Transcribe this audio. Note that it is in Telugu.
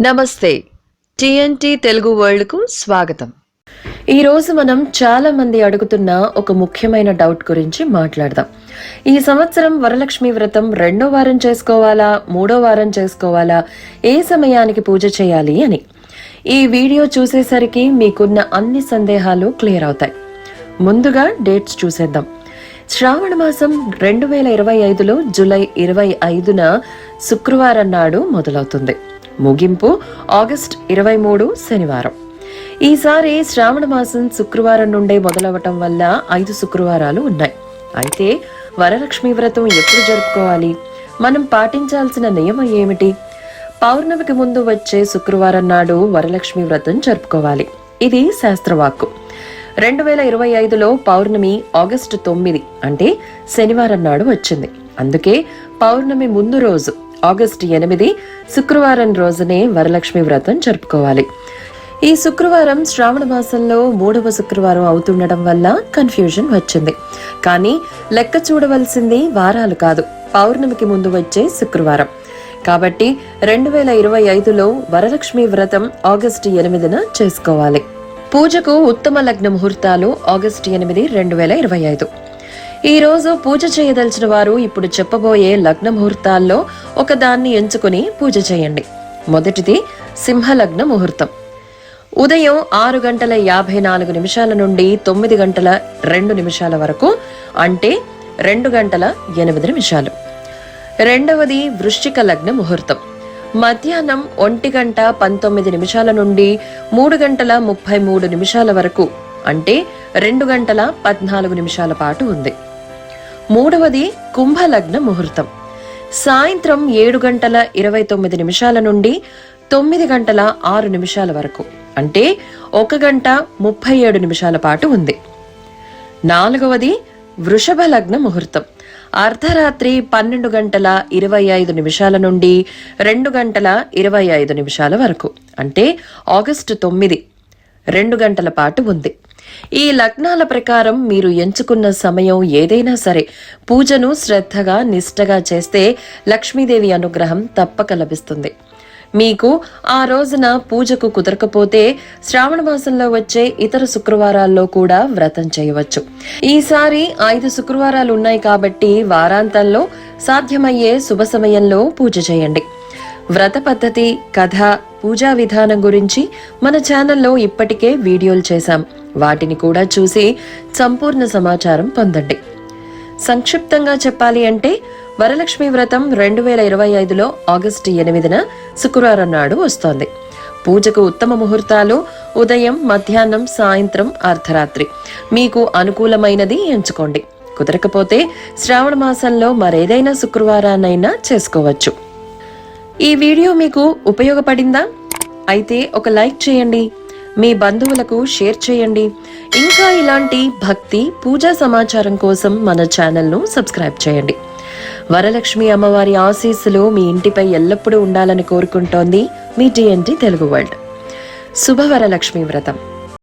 నమస్తే. టిఎన్టీ తెలుగు వరల్డ్కు స్వాగతం. ఈరోజు మనం చాలా మంది అడుగుతున్న ఒక ముఖ్యమైన డౌట్ గురించి మాట్లాడదాం. ఈ సంవత్సరం వరలక్ష్మి వ్రతం రెండో వారం చేసుకోవాలా మూడో వారం చేసుకోవాలా ఏ సమయానికి పూజ చేయాలి అని. ఈ వీడియో చూసేసరికి మీకున్న అన్ని సందేహాలు క్లియర్ అవుతాయి. ముందుగా డేట్స్ చూసేద్దాం. శ్రావణ మాసం రెండు వేల ఇరవై ఐదులో జూలై ఇరవై ఐదున శుక్రవారం నాడు మొదలవుతుంది. ముగింపు ఆగస్ట్ ఇరవై మూడు శనివారం. ఈసారి శ్రావణ మాసం శుక్రవారం నుండే మొదలవటం వల్ల ఐదు శుక్రవారాలు ఉన్నాయి. అయితే వరలక్ష్మి వ్రతం ఎప్పుడు జరుపుకోవాలి? మనం పాటించాల్సిన నియమం ఏమిటి? పౌర్ణమికి ముందు వచ్చే శుక్రవారం నాడు వరలక్ష్మి వ్రతం జరుపుకోవాలి. ఇది శాస్త్రవాక్కు. రెండు వేల ఇరవై ఐదులో పౌర్ణమి ఆగస్టు తొమ్మిది అంటే శనివారం నాడు వచ్చింది. అందుకే పౌర్ణమి ముందు రోజు ఆగస్టు ఎనిమిది శుక్రవారం రోజునే వరలక్ష్మి వ్రతం జరుపుకోవాలి. ఈ శుక్రవారం శ్రావణ మాసంలో మూడవ శుక్రవారం అవుతుండడం వల్ల కన్ఫ్యూజన్ వచ్చింది. కానీ లెక్క చూడవలసింది వారాలు కాదు పౌర్ణమికి ముందు వచ్చే శుక్రవారం. కాబట్టి రెండు వేల ఇరవై ఐదులో వరలక్ష్మి వ్రతం ఆగస్టు ఎనిమిదిన చేసుకోవాలి. పూజకు ఉత్తమ లగ్న ముహూర్తాలు ఆగస్టు ఎనిమిది రెండు వేల ఇరవై ఐదు. ఈ రోజు పూజ చేయదలిచిన వారు ఇప్పుడు చెప్పబోయే లగ్న ముహూర్తాల్లో ఒకదాన్ని ఎంచుకుని పూజ చేయండి. మొదటిది సింహలగ్న ముహూర్తం. ఉదయం ఆరు గంటల యాభై నాలుగు నిమిషాల నుండి తొమ్మిది గంటల రెండు నిమిషాల వరకు అంటే రెండు గంటల ఎనిమిది నిమిషాలు. రెండవది వృశ్చిక లగ్న ముహూర్తం. మధ్యాహ్నం ఒంటి గంట పంతొమ్మిది నిమిషాల నుండి మూడు గంటల ముప్పై మూడు నిమిషాల వరకు అంటే రెండు గంటల పద్నాలుగు నిమిషాల పాటు ఉంది. మూడవది కుంభలగ్న ముహూర్తం. సాయంత్రం ఏడు గంటల ఇరవై తొమ్మిది నిమిషాల నుండి తొమ్మిది గంటల ఆరు నిమిషాల వరకు. అంటే ఒక గంట ముప్పై ఏడు నిమిషాల పాటు ఉంది. నాలుగవది వృషభ లగ్న ముహూర్తం. అర్ధరాత్రి పన్నెండు గంటల ఇరవై ఐదు నిమిషాల నుండి రెండు గంటల ఇరవై ఐదు నిమిషాల వరకు. అంటే ఆగస్టు తొమ్మిది రెండు గంటల పాటు ఉంది. ఈ లగ్నాల ప్రకారం మీరు ఎంచుకున్న సమయం ఏదైనా సరే పూజను శ్రద్ధగా నిష్టగా చేస్తే లక్ష్మీదేవి అనుగ్రహం తప్పక లభిస్తుంది. మీకు ఆ రోజున పూజకు కుదరకపోతే శ్రావణ మాసంలో వచ్చే ఇతర శుక్రవారాల్లో కూడా వ్రతం చేయవచ్చు. ఈసారి ఐదు శుక్రవారాలు ఉన్నాయి కాబట్టి వారాంతంలో సాధ్యమయ్యే శుభ సమయంలో పూజ చేయండి. వ్రత పద్ధతి కథ పూజా విధానం గురించి మన ఛానల్లో ఇప్పటికే వీడియోలు చేశాం. వాటిని కూడా చూసి సంపూర్ణ సమాచారం పొందండి. సంక్షిప్తంగా చెప్పాలి అంటే వరలక్ష్మి వ్రతం రెండు వేల ఇరవై ఐదులో ఆగస్టు ఎనిమిదిన శుక్రవారం నాడు వస్తోంది. పూజకు ఉత్తమ ముహూర్తాలు ఉదయం మధ్యాహ్నం సాయంత్రం అర్ధరాత్రి. మీకు అనుకూలమైనది ఎంచుకోండి. కుదరకపోతే శ్రావణ మాసంలో మరేదైనా శుక్రవారాన్నైనా చేసుకోవచ్చు. ఈ వీడియో మీకు ఉపయోగపడిందా? అయితే ఒక లైక్ చేయండి. మీ బంధువులకు షేర్ చేయండి. ఇంకా ఇలాంటి భక్తి పూజా సమాచారం కోసం మన ఛానల్ను సబ్స్క్రైబ్ చేయండి. వరలక్ష్మి అమ్మవారి ఆశీస్సులు మీ ఇంటిపై ఎల్లప్పుడూ ఉండాలని కోరుకుంటోంది మీ టీఎన్టీ తెలుగు వరల్డ్. శుభ వరలక్ష్మి వ్రతం.